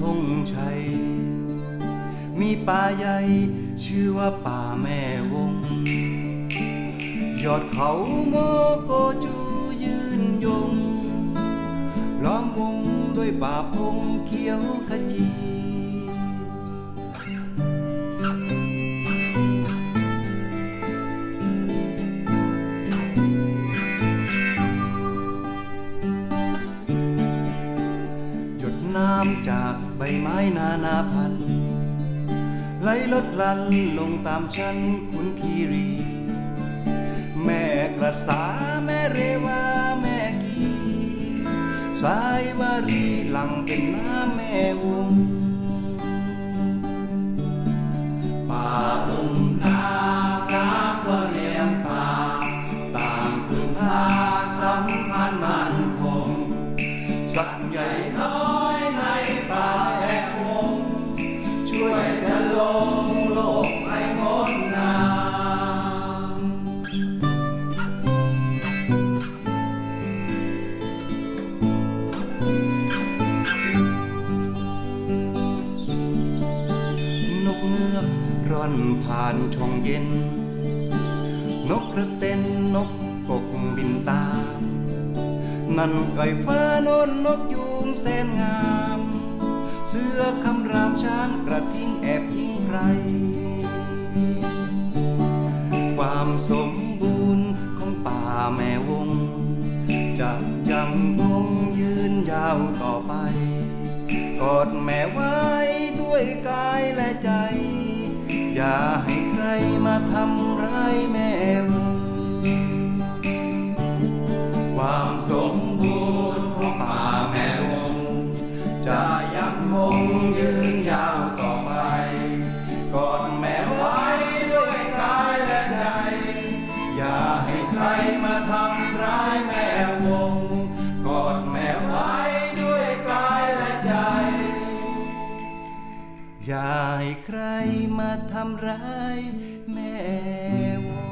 ธงชัย มีป่าใหญ่ชื่อว่าป่าแม่วง ยอดเขาโมโกจูยืนยง ล้อมวงด้วยป่าพงเขียวขจี ไม้นานาพันธุ์ไหลลดลันลงตามชั้นขุนคีรี แม่กระสาแม่เรวาแม่กีสายวารีหลังเป็นน้ำแม่วงป่าอุ่มนาน้ำก็เลี้ยงป่าต่างพึ่งพาสัมพันธ์มันคงสัตว์ใหญ่น้ อร่อนผ่านช่องเย็น นกกระเต้นนกกกบินตาม นั่นไก่ฟ้านนนกยูงแสนงาม เสือคำรามช้างกระทิงแอบยิงใคร ความสมบูรณ์ของป่าแม่วง จะยังคงยืนยาวต่อไป กอดแม่ไว้ ด้วยกายและใจ อย่าให้ใครมาทำร้ายแม่วงความสมบูรณ์ของป่าแม่วงจะยังคงยืนยาวายให้ใครมาทำร้ายแม่ว